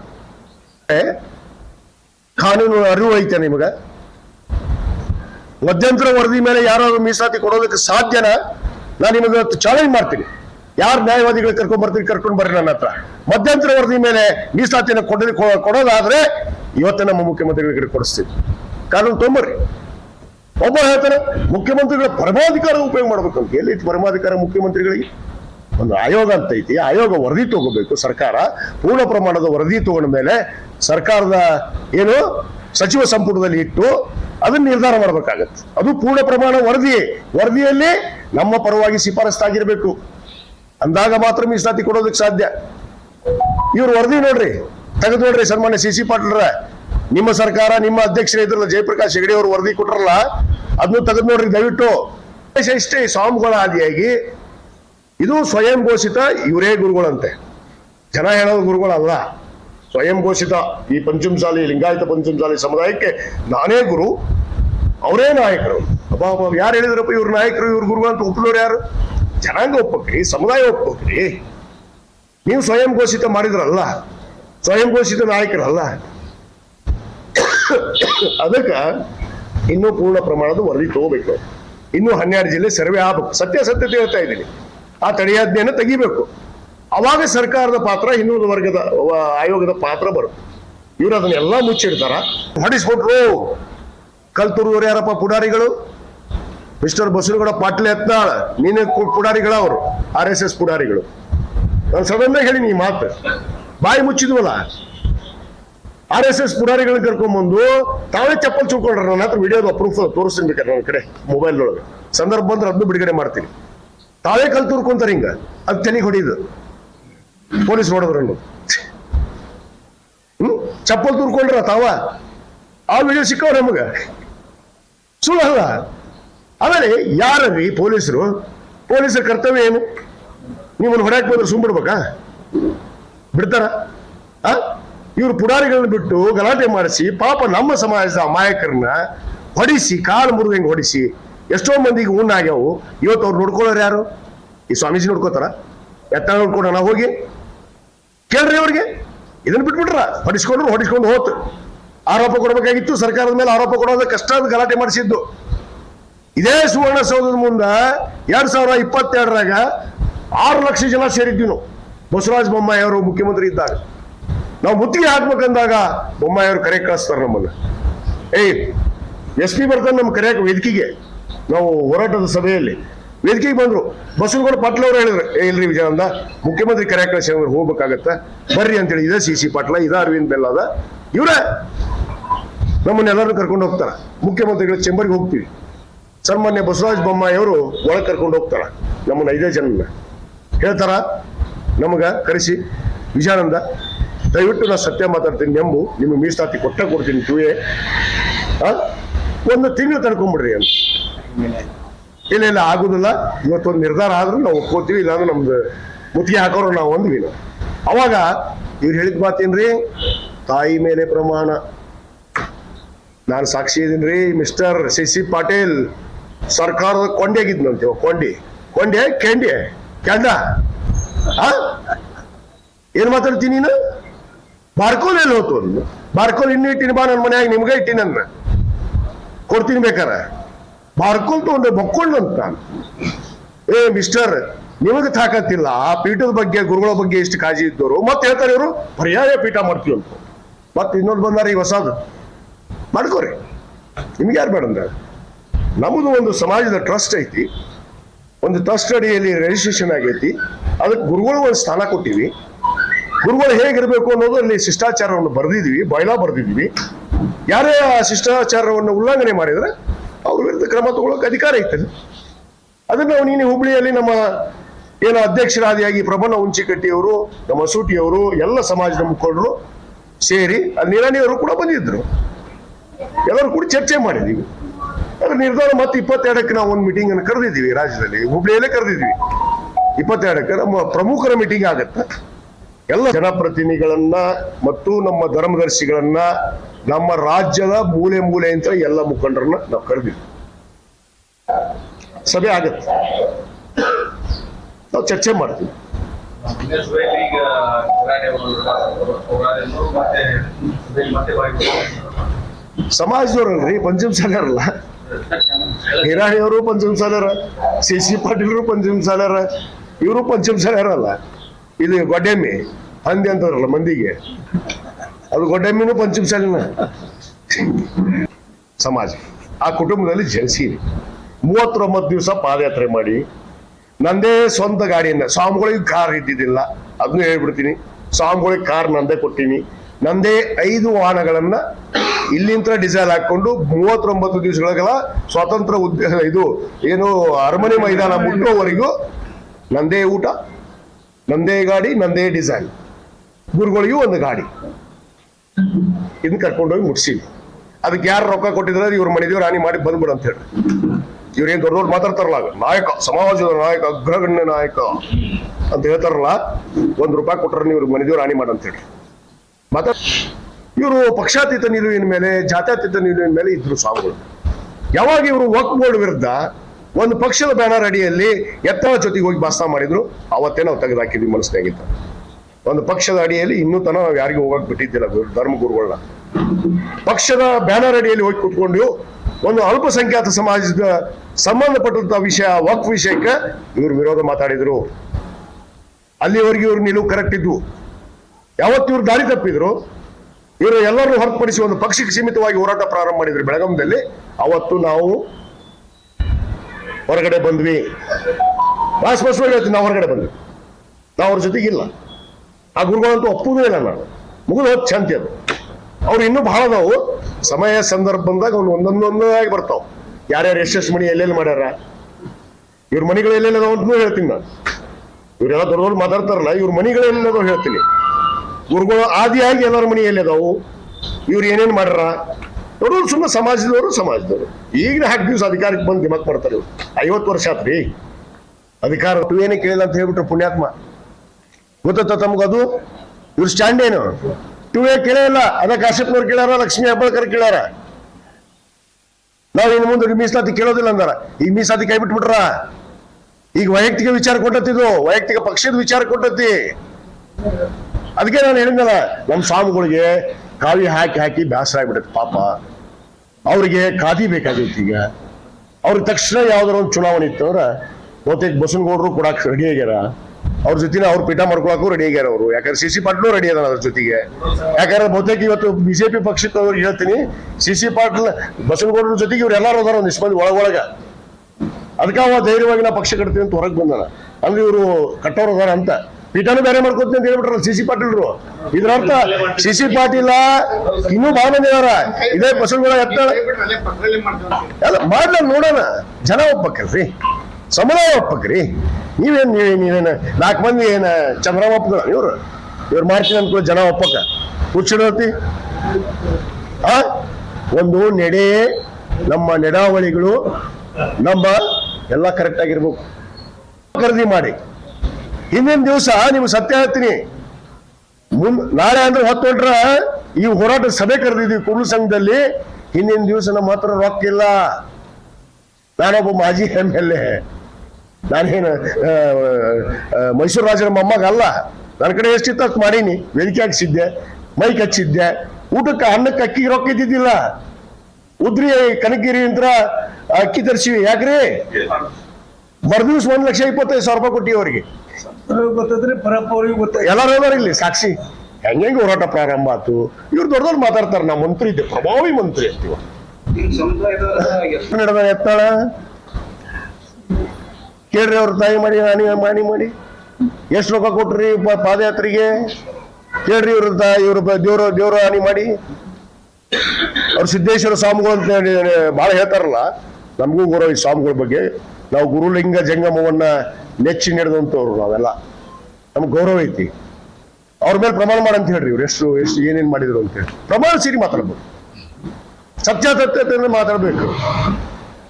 ಕಾನೂನು ಅರಿವು ಐತೆ ನಿಮಗ? ಮಧ್ಯಂತರ ವರದಿ ಮೇಲೆ ಯಾರಾದ್ರೂ ಮೀಸಲಾತಿ ಕೊಡೋದಕ್ಕೆ ಸಾಧ್ಯನಾ? ನಾನು ನಿಮಗೆ ಚಾಲೆಂಜ್ ಮಾಡ್ತೀನಿ. ಯಾರು ನ್ಯಾಯವಾದಿಗಳು ಕರ್ಕೊಂಡ್ ಬರ್ತೀನಿ ಕರ್ಕೊಂಡ್ ಬರ್ರಿ ನನ್ನ ಹತ್ರ. ಮಧ್ಯಂತರ ವರದಿ ಮೇಲೆ ಮೀಸಲಾತಿಯನ್ನು ಕೊಡ ಕೊ- ಕೊಡೋದಾದ್ರೆ ಇವತ್ತೇ ನಮ್ಮ ಮುಖ್ಯಮಂತ್ರಿಗಳಿಗೆ ಕೊಡಿಸ್ತೀವಿ ಕಾನೂನು ತೊಂಬರ್ರಿ. ಒಬ್ಬ ಹೇಳ್ತಾನೆ, ಮುಖ್ಯಮಂತ್ರಿಗಳ ಪರಮಾಧಿಕಾರ ಉಪಯೋಗ ಮಾಡ್ಬೇಕಂತ ಎಲ್ಲಿ ಪರಮಾಧಿಕಾರ ಮುಖ್ಯಮಂತ್ರಿಗಳಿಗೆ? ಒಂದು ಆಯೋಗ ಅಂತ ಐತಿ ಆಯೋಗ ವರದಿ ತಗೋಬೇಕು ಸರ್ಕಾರ, ಪೂರ್ಣ ಪ್ರಮಾಣದ ವರದಿ ತಗೊಂಡ ಮೇಲೆ ಸರ್ಕಾರದ ಏನು ಸಚಿವ ಸಂಪುಟದಲ್ಲಿ ಇಟ್ಟು ಅದನ್ನ ನಿರ್ಧಾರ ಮಾಡಬೇಕಾಗತ್ತೆ. ಅದು ಪೂರ್ಣ ಪ್ರಮಾಣ ವರದಿ, ವರದಿಯಲ್ಲಿ ನಮ್ಮ ಪರವಾಗಿ ಶಿಫಾರಸ್ತಾಗಿರ್ಬೇಕು ಅಂದಾಗ ಮಾತ್ರ ಮೀಸಲಾತಿ ಕೊಡೋದಕ್ಕೆ ಸಾಧ್ಯ. ಇವ್ರು ವರದಿ ನೋಡ್ರಿ, ತೆಗೆದು ನೋಡ್ರಿ ಸನ್ಮಾನ್ಯ ಸಿ ಸಿ ಪಾಟೀಲ್ರ. ನಿಮ್ಮ ಸರ್ಕಾರ, ನಿಮ್ಮ ಅಧ್ಯಕ್ಷರ ಇದ್ರಲ್ಲ, ಜಯಪ್ರಕಾಶ್ ಹೆಗಡೆ ಅವರು ವರದಿ ಕೊಟ್ರಲ್ಲ, ಅದನ್ನು ತೆಗೆದು ನೋಡ್ರಿ, ದಯವಿಟ್ಟು. ಇಷ್ಟೇ ಸ್ವಾಮಿಗಳ ಆದಿಯಾಗಿ ಇದು ಸ್ವಯಂ ಘೋಷಿತ ಇವರೇ ಗುರುಗಳಂತೆ. ಜನ ಹೇಳೋದು ಗುರುಗಳಲ್ಲ. ಸ್ವಯಂ ಘೋಷಿತ ಈ ಪಂಚಮಸಾಲಿ ಲಿಂಗಾಯತ ಪಂಚಮಸಾಲಿ ಸಮುದಾಯಕ್ಕೆ ನಾನೇ ಗುರು, ಅವರೇ ನಾಯಕರು. ಅಬ್ಬಾ ಯಾರು ಹೇಳಿದ್ರಪ್ಪ ಇವ್ರ ನಾಯಕರು, ಇವ್ರ ಗುರುಗಳು ಅಂತ ಒಪ್ಪಿದವ್ರು ಯಾರು? ಜನಾಂಗ ಒಪ್ಪಕ್ರಿ ಸಮುದಾಯ ಒಪ್ಪಕ್ರಿ ನೀವು ಸ್ವಯಂ ಘೋಷಿತ ಮಾಡಿದ್ರಲ್ಲ, ಸ್ವಯಂ ಘೋಷಿತ ನಾಯಕರಲ್ಲ. ಅದಕ್ಕ ಇನ್ನೂ ಪೂರ್ಣ ಪ್ರಮಾಣದ ವರದಿ ತಗೋಬೇಕು. ಇನ್ನೂ ಹನ್ನೆರಡು ಜಿಲ್ಲೆ ಸರ್ವೆ ಆಗ್ಬೇಕು. ಸತ್ಯ ಸತ್ಯತೆ ಹೇಳ್ತಾ ಇದ್ದೀನಿ. ಆ ತಡೆಯಾಜ್ಞೆಯನ್ನು ತೆಗಿಬೇಕು. ಅವಾಗ ಸರ್ಕಾರದ ಪಾತ್ರ, ಇನ್ನೊಂದು ವರ್ಗದ ಆಯೋಗದ ಪಾತ್ರ ಬರುತ್ತೆ. ಇವರು ಅದನ್ನೆಲ್ಲ ಮುಚ್ಚಿಡ್ತಾರ. ಹೊಡಿಸ್ಬಿಟ್ರು. ಕಲ್ತೂರು ಯಾರಪ್ಪ ಪುಡಾರಿಗಳು. ಮಿಸ್ಟರ್ ಬಸವನಗೌಡ ಪಾಟೀಲ್ ಎತ್ನಾಳ. ನೀನೇ ಪುಡಾರಿಗಳ ಅವರು ಆರ್ ಎಸ್ ಎಸ್ ಪುಡಾರಿಗಳು. ನಾನು ಸಡನ್ ಹೇಳಿ ಈ ಮಾತು. ಬಾಯಿ ಮುಚ್ಚಿದ್ವಲ್ಲ? ಆರ್ ಎಸ್ ಎಸ್ ಪುಡಾರಿಗಳನ್ನ ಕರ್ಕೊಂಡ್ಬಂದು ತಾವೇ ಚಪ್ಪಲ್ ಚುಳ್ಕೊಂಡ್ರ ನನ್ನ ಹತ್ರ ವಿಡಿಯೋದ ಪ್ರೂಫ್ ತೋರಿಸ್ತೀನಿ ನನ್ನ ಕಡೆ ಮೊಬೈಲ್ ಒಳಗೆ ಸಂದರ್ಭ ಬಂದ್ರೆ ಅದನ್ನು ಬಿಡುಗಡೆ ಮಾಡ್ತೀನಿ. ತಾವೇ ಕಲ್ ತೂರ್ಕೊಂತಾರೆ ಹಿಂಗ. ಅದು ತೆನಿಗೆ ಹೊಡಿದು ಪೊಲೀಸ್ ನೋಡಿದ್ರು ಅನ್ನೋದು ಹ್ಮ್? ಚಪ್ಪಲ್ ತೂರ್ಕೊಂಡ್ರ ತಾವ? ಆ ವಿಡಿಯೋ ಸಿಕ್ಕವ ನಮಗ? ಸುಳ್ಳಲ್ಲ ಆಮೇಲೆ ರೀ ಪೊಲೀಸರು? ಪೊಲೀಸರ ಕರ್ತವ್ಯ ಏನು? ನಿಮ್ಮನ್ನು ಹೊಡ್ಯಾಕ್ ಬಂದ್ರೆ ಸುಮ್ ಬಿಡ್ಬೇಕಾ? ಬಿಡ್ತಾರ. ಆ? ಇವ್ರು ಪುಡಾರಿಗಳನ್ನ ಬಿಟ್ಟು ಗಲಾಟೆ ಮಾಡಿಸಿ ಪಾಪ ನಮ್ಮ ಸಮಾಜದ ಅಮಾಯಕರನ್ನ ಹೊಡಿಸಿ, ಕಾಲು ಮುರಿದಂಗೆ ಹೊಡಿಸಿ ಎಷ್ಟೋ ಮಂದಿಗೆ ಉಣ್ಣಾಗ್ಯಾವು ಇವತ್ತು ಅವ್ರು ನೋಡ್ಕೊಳ್ಳೋರು ಯಾರು? ಈ ಸ್ವಾಮೀಜಿ ನೋಡ್ಕೋತಾರ? ಎತ್ತ ನೋಡ್ಕೊಡೋಣ ಹೋಗಿ. ಕೇಳ್ರಿ ಅವ್ರಿಗೆ. ಇದನ್ನ ಬಿಟ್ಬಿಟ್ರ. ಹೊಡಿಸ್ಕೊಂಡ್ರು, ಹೊಡಿಸ್ಕೊಂಡು ಹೋತು. ಆರೋಪ ಕೊಡಬೇಕಾಗಿತ್ತು, ಸರ್ಕಾರದ ಮೇಲೆ ಆರೋಪ ಕೊಡೋದು ಕಷ್ಟ ಅಂತ ಗಲಾಟೆ ಮಾಡಿಸಿದ್ದು. ಇದೇ ಸುವರ್ಣಸೌಧದ ಮುಂದ ಎರಡ್ ಸಾವಿರ ಇಪ್ಪತ್ತೆರಡರಾಗ ಆರು ಲಕ್ಷ ಜನ ಸೇರಿದ್ವಿ ನಾವು. ಬಸವರಾಜ ಬೊಮ್ಮಾಯಿ ಅವರು ಮುಖ್ಯಮಂತ್ರಿ ಇದ್ದಾಗ. ನಾವು ಮುತ್ತಿಗೆ ಹಾಕ್ಬೇಕಂದಾಗ ಬೊಮ್ಮಾಯಿ ಅವರು ಕರೆ ಕಳಿಸ್ತಾರೆ ನಮ್ಮನ್ನ. ಏಯ್, ಎಸ್ ಪಿ ಬರ್ತಾನೆ ನಮ್ಮ ಕರೆಯಕ್ಕೆ ವೇದಿಕೆಗೆ. ನಾವು ಹೋರಾಟದ ಸಭೆಯಲ್ಲಿ ವೇದಿಕೆಗೆ ಬಂದ್ರು. ಬಸವನಗೌಡ ಪಾಟೀಲ್ ಅವರು ಹೇಳಿದ್ರು ಇಲ್ರಿ ವಿಜಯಾನಂದ, ಮುಖ್ಯಮಂತ್ರಿ ಕಾರ್ಯಕ್ರಮ ಹೋಗ್ಬೇಕಾಗತ್ತ. ಬರ್ರಿ ಅಂತೇಳಿ, ಇದೇ ಸಿ ಸಿ ಪಾಟೀಲ, ಇದ ಅರವಿಂದ್ ಬೆಲ್ಲದ ಇವರೇ ನಮ್ಮನ್ನೆಲ್ಲರೂ ಕರ್ಕೊಂಡು ಹೋಗ್ತಾರ. ಮುಖ್ಯಮಂತ್ರಿಗಳ ಚೇಂಬರ್ಗೆ ಹೋಗ್ತೀವಿ. ಸನ್ಮಾನ್ಯ ಬಸವರಾಜ ಬೊಮ್ಮಾಯಿ ಅವರು ಒಳಗೆ ಕರ್ಕೊಂಡು ಹೋಗ್ತಾರ, ನಮ್ಮನ್ನ ಐದೇ ಜನ ಹೇಳ್ತಾರ, ನಮಗ ಕರೆಸಿ, ವಿಜಯಾನಂದ, ದಯವಿಟ್ಟು ನಾ ಸತ್ಯ ಮಾತಾಡ್ತೀನಿ, ನೆಂಬು, ನಿಮಗೆ ಮೀಸಲಾತಿ ಕೊಟ್ಟ ಕೊಡ್ತೀನಿ ಟೂ ಎ ಒಂದು ತಿಂಗಳು ತಡ್ಕೊಂಬಿಡ್ರಿ ಅಂತ. ಇಲ್ಲ ಇಲ್ಲ, ಆಗುದಿಲ್ಲ. ಇವತ್ತೊಂದು ನಿರ್ಧಾರ ಆದ್ರೂ ನಾವು ಒಪ್ಕೋತೀವಿ, ಇಲ್ಲಾಂದ್ರೆ ನಮ್ದು ಮುತ್ತಿಗೆ ಹಾಕೋರು ನಾವು ಅಂದ್ವಿ ನಾವು. ಅವಾಗ ಇವ್ರು ಹೇಳಿದ ಮಾತೇನ್ರಿ ತಾಯಿ ಮೇಲೆ ಪ್ರಮಾಣ. ನಾನು ಸಾಕ್ಷಿ ಇದೀನ್ರಿ ಮಿಸ್ಟರ್ ಸಿ ಸಿ ಪಾಟೀಲ್ ಸರ್ಕಾರದ ಕೊಂಡೆಗಿದ್ನಂತೆ ಕೊಂಡಿ. ಕೊಂಡೆ ಕೆಂಡೆ ಕೆಂಡ. ಏನ್ ಮಾತಾಡ್ತೀನಿ ನೀನು? ಬಾರ್ಕೋಲ್ ಎಲ್ಲಿ ಹೋತು. ಬಾರ್ಕೋಲ್ ಇನ್ನೂ ಇಟ್ಟಿನ ಬಾ ನನ್ನ ಮನ್ಯಾಗ ನಿಮ್ಗೆ ಇಟ್ಟಿನ ಕೊಡ್ತೀನಿ ಬೇಕಾರ. ಬಾರ್ಕೋಲ್ ಒಂದು ಬಕ್ಕೊಂಡು ಅಂತ. ಏ ಮಿಸ್ಟರ್ ನಿಮಗೆ ತಾಕತ್ತಿಲ್ಲ. ಆ ಪೀಠದ ಬಗ್ಗೆ, ಗುರುಗಳ ಬಗ್ಗೆ ಎಷ್ಟು ಕಾಳಜಿ ಇದ್ದವರು. ಮತ್ತೆ ಹೇಳ್ತಾರೆ ಇವರು, ಪರ್ಯಾಯ ಪೀಠ ಮಾಡ್ತೀವಿ ಅಂತ. ಮತ್ತೆ ಇನ್ನೊಂದು ಬಂದಾರ ಈ ಹೊಸದು. ಮಾಡ್ಕೋರಿ. ನಿಮ್ಗೆ ಯಾರು ಬೇಡ ಅಂದ್ರೆ ನಮ್ಮದು ಒಂದು ಸಮಾಜದ ಟ್ರಸ್ಟ್ ಐತಿ. ಒಂದು ಟ್ರಸ್ಟ್ ಅಡಿಯಲ್ಲಿ ರಿಜಿಸ್ಟ್ರೇಷನ್ ಆಗೈತಿ. ಅದಕ್ಕೆ ಗುರುಗಳು ಒಂದು ಸ್ಥಾನ ಕೊಟ್ಟಿವಿ. ಗುರುಗಳು ಹೇಗಿರಬೇಕು ಅನ್ನೋದು ಅಲ್ಲಿ ಶಿಷ್ಟಾಚಾರವನ್ನು ಬರೆದಿದ್ವಿ ಬಯಲಾ ಬರೆದಿದ್ವಿ. ಯಾರೇ ಆ ಶಿಷ್ಟಾಚಾರವನ್ನು ಉಲ್ಲಂಘನೆ ಮಾಡಿದ್ರೆ ಅವ್ರ ವಿರುದ್ಧ ಕ್ರಮ ತಗೊಳ್ಳೋಕೆ ಅಧಿಕಾರ ಐತಲ್ಲ ಅದನ್ನ ನಾವು ನೀನು ಹುಬ್ಳಿಯಲ್ಲಿ ನಮ್ಮ ಏನು ಅಧ್ಯಕ್ಷರಾದಿಯಾಗಿ ಪ್ರಬಲ ಉಂಚಿಕಟ್ಟಿಯವರು ನಮ್ಮ ಸೂಟಿಯವರು, ಎಲ್ಲ ಸಮಾಜದ ಮುಖಂಡರು ಸೇರಿ ನೀರಾಣಿಯವರು ಕೂಡ ಬಂದಿದ್ರು. ಎಲ್ಲರೂ ಕೂಡ ಚರ್ಚೆ ಮಾಡಿದೀವಿ. ಅದ್ರ ನಿರ್ಧಾರ ಮತ್ತೆ ಇಪ್ಪತ್ತೆರಡಕ್ಕೆ ನಾವು ಒಂದು ಮೀಟಿಂಗ್ ಅನ್ನು ಕರೆದಿದ್ದೀವಿ ರಾಜ್ಯದಲ್ಲಿ. ಹುಬ್ಳಿಯಲ್ಲೇ ಕರೆದಿದ್ವಿ ಇಪ್ಪತ್ತೆರಡಕ್ಕೆ ನಮ್ಮ ಪ್ರಮುಖರ ಮೀಟಿಂಗ್ ಆಗತ್ತೆ. ಎಲ್ಲ ಜನಪ್ರತಿನಿಧಿಗಳನ್ನ ಮತ್ತು ನಮ್ಮ ಧರ್ಮದರ್ಶಿಗಳನ್ನ ನಮ್ಮ ರಾಜ್ಯದ ಮೂಲೆ ಮೂಲೆ ಅಂತ ಎಲ್ಲ ಮುಖಂಡರನ್ನ ನಾವು ಕರೆದಿದ್ವಿ. ಸಭೆ ಆಗತ್ತೆ. ನಾವು ಚರ್ಚೆ ಮಾಡ್ತೀವಿ. ಸಮಾಜದವ್ರಲ್ರಿ ಪಂಚಮ ಸಾಲರಲ್ಲ ಹಿರಾಣಿಯವರು ಪಂಚಮ ಸಾಗರ ಸಿ ಸಿ ಪಾಟೀಲ್ರು ಪಂಚಮ ಸಾಗರ ಇವರು ಪಂಚಮ ಸಾಗರ ಅಲ್ಲ ಇದು ಗೊಡ್ಡೆಮ್ಮಿ ಹಂದಿ ಅಂತಾರಲ್ಲ ಮಂದಿಗೆ. ಅದು ಗೊಡ್ಡೆಮ್ಮಿನೂ ಪಂಚಮ ಸಾಲಿನ ಸಮಾಜ. ಆ ಕುಟುಂಬದಲ್ಲಿ ಜನಿಸಿ ಮೂವತ್ತೊಂಬತ್ತು ದಿವಸ ಪಾದಯಾತ್ರೆ ಮಾಡಿ, ನಂದೇ ಸ್ವಂತ ಗಾಡಿಯನ್ನ, ಸ್ವಾಮಿಗಳಿಗೆ ಕಾರ್ ಇದ್ದಿದ್ದಿಲ್ಲ, ಅದನ್ನು ಹೇಳ್ಬಿಡ್ತೀನಿ. ಸ್ವಾಮಿಗಳಿಗೆ ಕಾರ್ ನಂದೇ ಕೊಟ್ಟಿನಿ ನಂದೇ ಐದು ವಾಹನಗಳನ್ನ ಇಲ್ಲಿಂದ ಡಿಸೈಲ್ ಹಾಕೊಂಡು ಮೂವತ್ತೊಂಬತ್ತು ದಿವಸಗಳ ಸ್ವಾತಂತ್ರ್ಯ ಉದ್ಯ ಇದು ಏನು ಅರಮನೆ ಮೈದಾನ ಮುಟ್ಟುವವರೆಗೂ ನಂದೇ ಊಟ, ನಂದೇ ಗಾಡಿ, ನಂದೇ ಡಿಸೈನ್ ಗುರುಗಳಿಗೂ ಒಂದು ಗಾಡಿ. ಇದನ್ನ ಕರ್ಕೊಂಡೋಗಿ ಮುಟ್ಸಿವಿ ಅದಕ್ಕೆ ಯಾರು ರೊಕ್ಕ ಕೊಟ್ಟಿದ್ರೆ ಇವ್ರ ಮನೆದೇವ್ರು ಹಾನಿ ಮಾಡಿ ಬಂದ್ಬಿಡ ಅಂತ ಹೇಳಿ ಇವ್ರೇನ್ ದೊಡ್ಡ ದೊಡ್ಡ ಮಾತಾಡ್ತಾರಲ್ಲ ನಾಯಕ, ಸಮಾಜದ ನಾಯಕ, ಅಗ್ರಗಣ್ಯ ನಾಯಕ ಅಂತ ಹೇಳ್ತಾರಲ್ಲ, ಒಂದ್ ರೂಪಾಯಿ ಕೊಟ್ಟರೆ ಇವ್ರ ಮನೆದೇವ್ರು ಹಾನಿ ಮಾಡ ಅಂತ ಹೇಳಿ ಮಾತಾ ಇವರು ಪಕ್ಷಾತೀತ ನಿಲುವಿನ ಮೇಲೆ, ಜಾತ್ಯಾತೀತ ನಿಲುವಿನ ಮೇಲೆ ಇದ್ರು ಸಾವುಗಳು. ಯಾವಾಗ ಇವರು ವಕ್ ಬೋರ್ಡ್ ವಿರುದ್ಧ ಒಂದು ಪಕ್ಷದ ಬ್ಯಾನರ್ ಅಡಿಯಲ್ಲಿ ಎತ್ತರ ಜೊತೆಗೆ ಹೋಗಿ ಭಾಷಣ ಮಾಡಿದ್ರು, ಅವತ್ತೇ ನಾವು ತೆಗೆದಾಕಿದ್ವಿ ಮನಸ್ಸಿನಾಗಿದ್ದ ಒಂದು ಪಕ್ಷದ ಅಡಿಯಲ್ಲಿ ಇನ್ನೂ ತನ ನಾವು ಯಾರಿಗೂ ಹೋಗಕ್ ಬಿಟ್ಟಿದ್ದಿಲ್ಲ ಗುರು- ಧರ್ಮಗುರುಗಳನ್ನ ಪಕ್ಷದ ಬ್ಯಾನರ್ ಅಡಿಯಲ್ಲಿ ಹೋಗಿ ಕುತ್ಕೊಂಡು ಒಂದು ಅಲ್ಪಸಂಖ್ಯಾತ ಸಮಾಜದ ಸಂಬಂಧಪಟ್ಟಂತ ವಿಷಯ ವಕ್ ವಿಷಯಕ್ಕೆ ಇವರು ವಿರೋಧ ಮಾತಾಡಿದ್ರು. ಅಲ್ಲಿವರೆಗೆ ಇವ್ರ ನಿಲುವು ಕರೆಕ್ಟ್ ಇದ್ವು. ಯಾವತ್ತು ಇವ್ರು ದಾರಿ ತಪ್ಪಿದ್ರು, ಇವರು ಎಲ್ಲರನ್ನೂ ಹೊರತುಪಡಿಸಿ ಒಂದು ಪಕ್ಷಕ್ಕೆ ಸೀಮಿತವಾಗಿ ಹೋರಾಟ ಪ್ರಾರಂಭ ಮಾಡಿದ್ರು ಬೆಳಗಾಂದಲ್ಲಿ ಅವತ್ತು ನಾವು ಹೊರಗಡೆ ಬಂದ್ವಿ. ಭಾಳ ಸ್ಪಷ್ಟವಾಗಿ ಹೇಳ್ತೀವಿ ನಾವು ಹೊರಗಡೆ ಬಂದ್ವಿ. ನಾವು ಅವ್ರ ಜೊತೆಗಿಲ್ಲ. ಆ ಗುರುಗಳಂತೂ ಒಪ್ಪುವುದೇ ಇಲ್ಲ ನಾನು. ಮುಗಿದು ಹೋದ್ ಶಾಂತಿ ಅದು. ಅವ್ರು ಇನ್ನೂ ಬಹಳ ಅದಾವು. ಸಮಯ ಸಂದರ್ಭ ಬಂದಾಗ ಅವ್ನು ಒಂದೊಂದೊಂದಾಗಿ ಬರ್ತಾವ. ಯಾರ್ಯಾರು ಎಷ್ಟೆಷ್ಟು ಮಣಿ ಎಲ್ಲೆಲ್ಲಿ ಮಾಡ್ಯಾರ? ಇವ್ರ ಮನೆಗಳು ಎಲ್ಲೆಲ್ಲದಾವ ಅಂತೂ ಹೇಳ್ತೀನಿ ನಾನು. ಇವರೆಲ್ಲ ದೊಡ್ಡ ದೊಡ್ಡ ಮಾತಾಡ್ತಾರಲ್ಲ, ಇವ್ರ ಮನೆಗಳು ಎಲ್ಲೆಲ್ಲದಾವ ಹೇಳ್ತೀನಿ. ಗುರುಗಳು ಆದಿಯಾಗಿ ಎಲ್ಲರ ಮನೆ ಎಲ್ಲಿದಾವು ಇವ್ರು ಏನೇನ್ ಮಾಡ್ಯಾರ? ಅವರು ಸುಮ್ಮನೆ ಸಮಾಜದವರು ಸಮಾಜದವರು. ಈಗಿನ ಹತ್ತು ದಿವಸ ಅಧಿಕಾರಕ್ಕೆ ಬಂದು ದಿಮಾಕ್ ಮಾಡ್ತಾರೆ ಇವ್ರು. ಐವತ್ತು ವರ್ಷ ಆತ್ರಿ. ಅಧಿಕಾರ ಏನೇ ಕೇಳಿಲ್ಲ ಅಂತ ಹೇಳ್ಬಿಟ್ರೆ ಪುಣ್ಯಾತ್ಮ. ಗೊತ್ತ ತಮಗದು? ಇವ್ರ ಸ್ಟ್ಯಾಂಡ್ ಏನು? ಇವೇ ಕೇಳೇ ಇಲ್ಲ. ಅದ ಕಾಶ್ಯಪ್ನವ್ರು ಕೇಳ್ಯಾರ, ಲಕ್ಷ್ಮೀ ಹೆಬ್ಬಾಳ್ಕರ್ ಕೇಳ್ಯಾರ. ನಾವು ಇನ್ನು ಮುಂದೆ ಮೀಸಲಾತಿ ಕೇಳೋದಿಲ್ಲ ಅಂದಾರ. ಈಗ ಮೀಸಲಾತಿ ಕೈ ಬಿಟ್ಬಿಟ್ರ? ಈಗ ವೈಯಕ್ತಿಕ ವಿಚಾರ ಕೊಟ್ಟತ್ತಿದು ವೈಯಕ್ತಿಕ ಪಕ್ಷದ ವಿಚಾರ ಕೊಟ್ಟತಿ. ಅದಕ್ಕೆ ನಾನು ಹೇಳಿದ್ನಲ್ಲ ನಮ್ಮ ಸ್ವಾಮಿಗಳಿಗೆ ಕಾವಿ ಹಾಕಿ ಹಾಕಿ ಬೇಸರ ಆಗ್ಬಿಟ್ಟೈತೆ ಪಾಪ. ಅವ್ರಿಗೆ ಖಾದಿ ಬೇಕಾಗೈತಿ ಈಗ. ಅವ್ರಿಗೆ ತಕ್ಷಣ ಯಾವ್ದಾರ ಒಂದು ಚುನಾವಣೆ ಇತ್ತು ಅಂದ್ರೆ ಬಹುತೇಕ ಬಸನಗೌಡರು ಕೂಡ ರೆಡಿ ಆಗ್ಯಾರ. ಅವ್ರ ಜೊತೆ ಅವ್ರ ಪೀಠ ಮಾಡ್ಕೊಳಕ್ಕೂ ರೆಡಿ ಆಗ್ಯಾರ ಅವರು. ಯಾಕಂದ್ರೆ ಸಿ ಸಿ ಪಾಟೀಲು ರೆಡಿ ಅದಾನ ಅದ್ರ ಜೊತೆಗೆ. ಯಾಕಂದ್ರೆ ಬಹುತೇಕ ಇವತ್ತು ಬಿಜೆಪಿ ಪಕ್ಷಕ್ಕೆ ಅವ್ರಿಗೆ ಹೇಳ್ತೀನಿ ಸಿ ಸಿ ಪಾಟೀಲ್ ಬಸವನಗೌಡರ ಜೊತೆಗೆ ಇವ್ರು ಎಲ್ಲಾರು ಅದಾರ ಒಂದಿಷ್ಟು ಮಂದಿ ಒಳಗೊಳಗ ಅದಕ್ಕೆ ಅವ ಧೈರ್ಯವಾಗಿ ನಾ ಪಕ್ಷ ಕಟ್ತೀನಿ ಅಂತ ಹೊರಗೆ ಬಂದಾನ. ಅಂದ್ರೆ ಇವರು ಕಟ್ಟೋರು ಅದಾರ ಅಂತ. ಪೀಠಾನು ಬೇರೆ ಮಾಡ್ಕೊತೀನಿ ಅಂತ ಹೇಳ್ಬಿಟ್ರ ಸಿ ಸಿ ಪಾಟೀಲ್ರು. ಇದ್ರ ಅರ್ಥ ಸಿ ಸಿ ಪಾಟೀಲ ಇನ್ನೂ ಭಾಳ ಮಂದಿ ಇದೇ ಬಸವನಗೌಡ ಎತ್ತಾಳ. ಎಲ್ಲ ಮಾಡ್ಲ ನೋಡೋಣ. ಜನ ಒಪ್ಪಕ್ಕಲ್ರಿ ಸಮುದಾಯ ಒಪ್ಪಕ್ರಿ ನೀವೇನು ನೀವೇನು ನಾಲ್ಕು ಮಂದಿ ಏನ ಚಂದ್ರಮ್ಮ ಒಪ್ಪದ ಇವ್ರು. ಇವ್ರು ಮಾಡ್ತೀನಿ ಅನ್ಕೋ ಜನ ಒಪ್ಪಕ್ಕ. ಹುಚ್ಚಿಡತಿ ಆ? ಒಂದು ನೆಡೆ, ನಮ್ಮ ನೆಡಾವಳಿಗಳು ನಮ್ಮ ಎಲ್ಲ ಕರೆಕ್ಟ್ ಆಗಿರ್ಬೇಕು. ಖರೀದಿ ಮಾಡಿ. ಹಿಂದಿನ ದಿವಸ ನಿಮ್ಗೆ ಸತ್ಯ ಹೇಳ್ತೀನಿ. ಮುಂದ್ ನಾಳೆ ಅಂದ್ರೆ ಹೊತ್ತು ಹೊಂಟ್ರ ಈ ಹೋರಾಟ ಸಭೆ ಕರೆದಿದ್ವಿ ಕುರುಳು ಸಂಘದಲ್ಲಿ. ಹಿಂದಿನ ದಿವಸ ನಮ್ಮ ಹತ್ರ ರೊಕ್ಕ ಇಲ್ಲ. ನಾನೊಬ್ಬ ಮಾಜಿ ಎಂ ಎಲ್ ಎ. ನಾನೇನು ಮೈಸೂರು ರಾಜರ ಮೊಮ್ಮಗ ಅಲ್ಲ. ನನ್ನ ಕಡೆ ಎಷ್ಟಿತ್ತು ಅಷ್ಟು ಮಾಡೀನಿ? ವೇದಿಕೆ ಹಾಕ್ಸಿದ್ದೆ, ಮೈಕ್ ಹಚ್ಚಿದ್ದೆ. ಊಟಕ್ಕೆ ಅನ್ನಕ್ಕೆ ಅಕ್ಕಿಗೆ ರೊಕ್ಕ ಇದ್ದಿದ್ದಿಲ್ಲ. ಉದ್ರಿ, ಕನಕಗಿರಿ ಅಂತ ಅಕ್ಕಿ ತರಿಸಿವಿ. ಯಾಕ್ರಿ? ಮರ್ದಿವ್ಸ ಒಂದ್ ಲಕ್ಷ ಇಪ್ಪತ್ತೈದು ಸಾವಿರ ರೂಪಾಯಿ ಕೊಟ್ಟಿವಿ ಅವರಿಗೆ. ಎಲ್ಲಾರು ಇಲ್ಲಿ, ಸಾಕ್ಷಿ. ಹೆಂಗೆ ಹೋರಾಟ ಪ್ರಾರಂಭ ಆತು? ಇವ್ರು ದೊಡ್ಡ ದೊಡ್ಡ ಮಾತಾಡ್ತಾರೆ ನಾ ಮಂತ್ರಿ ಇದ್ದೆ ಪ್ರಭಾವಿ ಮಂತ್ರಿ ಅಂತೀವ. ನಡೆದ ಎತ್ತಾಳ? ಕೇಳ್ರಿ ಅವ್ರ ತಾಯಿ ಮಾಡಿ, ಹಾನಿ ಮಾಡಿ ಮಾಡಿ. ಎಷ್ಟು ರೊಕ್ಕ ಕೊಟ್ರಿ ಪಾದಯಾತ್ರಿಗೆ? ಕೇಳ್ರಿ ಇವ್ರ ತಾಯಿ ಇವ್ರ ದೇವ್ರ ದೇವ್ರ ಹಾನಿ ಮಾಡಿ. ಅವ್ರ ಸಿದ್ದೇಶ್ವರ ಸ್ವಾಮಿಗಳು ಅಂತ ಹೇಳಿ ಬಹಳ ಹೇಳ್ತಾರಲ್ಲ, ನಮಗೂ ಗೌರವ ಈ ಸ್ವಾಮಿಗಳ ಬಗ್ಗೆ. ನಾವು ಗುರುಲಿಂಗ ಜಂಗಮವನ್ನ ನೆಚ್ಚಿ ನಡೆದಂತವ್ರು ನಾವೆಲ್ಲ. ನಮ್ಗೆ ಗೌರವ ಐತಿ. ಅವ್ರ ಮೇಲೆ ಪ್ರಮಾಣ ಮಾಡಂತ ಹೇಳ್ರಿ ಇವ್ರು. ಎಷ್ಟು ಎಷ್ಟು ಏನೇನು ಮಾಡಿದ್ರು ಅಂತ ಹೇಳಿ. ಪ್ರಮಾಣ ಸೇರಿ ಮಾತಾಡ್ಬೋದು. ಸತ್ಯಾಸತ್ಯತೆ ಮಾತಾಡಬೇಕು.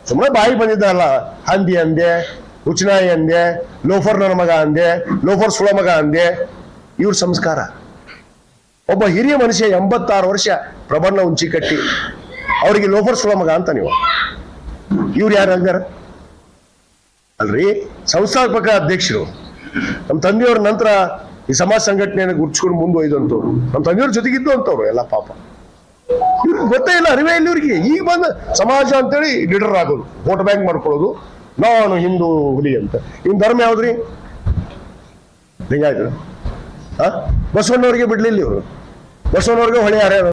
ಸುಮ್ಮನೆ ಬಾಯಿ ಬಂದಿದ್ದಲ್ಲ, ಹಂದಿ ಅಂದೆ ಹುಚ್ಚನಾಯಿ ಅಂದೆ ಲೋಫರ್ ನನ್ನ ಮಗ ಅಂದೆ ಲೋಫರ್ ಸುಳ ಮಗ ಅಂದೆ ಇವ್ರ ಸಂಸ್ಕಾರ. ಒಬ್ಬ ಹಿರಿಯ ಮನುಷ್ಯ ಎಂಬತ್ತಾರು ವರ್ಷ ಪ್ರಬಣ್ಣ ಉಂಚಿ ಕಟ್ಟಿ, ಅವರಿಗೆ ಲೋಫರ್ ಸುಳ ಮಗ ಅಂತ ನೀವು. ಇವ್ರು ಯಾರು ಅಂದ್ಯಾರ ಅಲ್ರಿ, ಸಂಸ್ಥಾಪಕ ಅಧ್ಯಕ್ಷರು. ನಮ್ಮ ತಂದೆಯವ್ರ ನಂತರ ಈ ಸಮಾಜ ಸಂಘಟನೆಯನ್ನು ಗುರ್ಸ್ಕೊಂಡು ಮುಂದುವೈದಂತವ್ರು ನಮ್ಮ ತಂದೆಯವ್ರ ಜೊತೆಗಿದ್ದು ಅಂತವ್ರು, ಎಲ್ಲ ಪಾಪ. ಇವ್ರಿಗೆ ಗೊತ್ತೇ ಇಲ್ಲ, ಅರಿವೇ ಇಲ್ಲ ಇವ್ರಿಗೆ. ಈಗ ಬಂದ ಸಮಾಜ ಅಂತೇಳಿ ಲೀಡರ್ ಆಗೋದು. ವೋಟ್ ಬ್ಯಾಂಕ್ ಮಾಡ್ಕೊಳ್ಳೋದು. ನಾನು ಹಿಂದೂ ಹುಲಿ ಅಂತ. ಇನ್ ಧರ್ಮ ಯಾವ್ದ್ರಿ? ಹಿಂಗಾಯ್ತು? ಬಸವಣ್ಣವ್ರಿಗೆ ಬಿಡ್ಲಿಲ್ಲ ಇವರು. ಬಸವಣ್ಣವ್ರಿಗೆ ಹೊಳೆ ಯಾರ್ಯಾರು?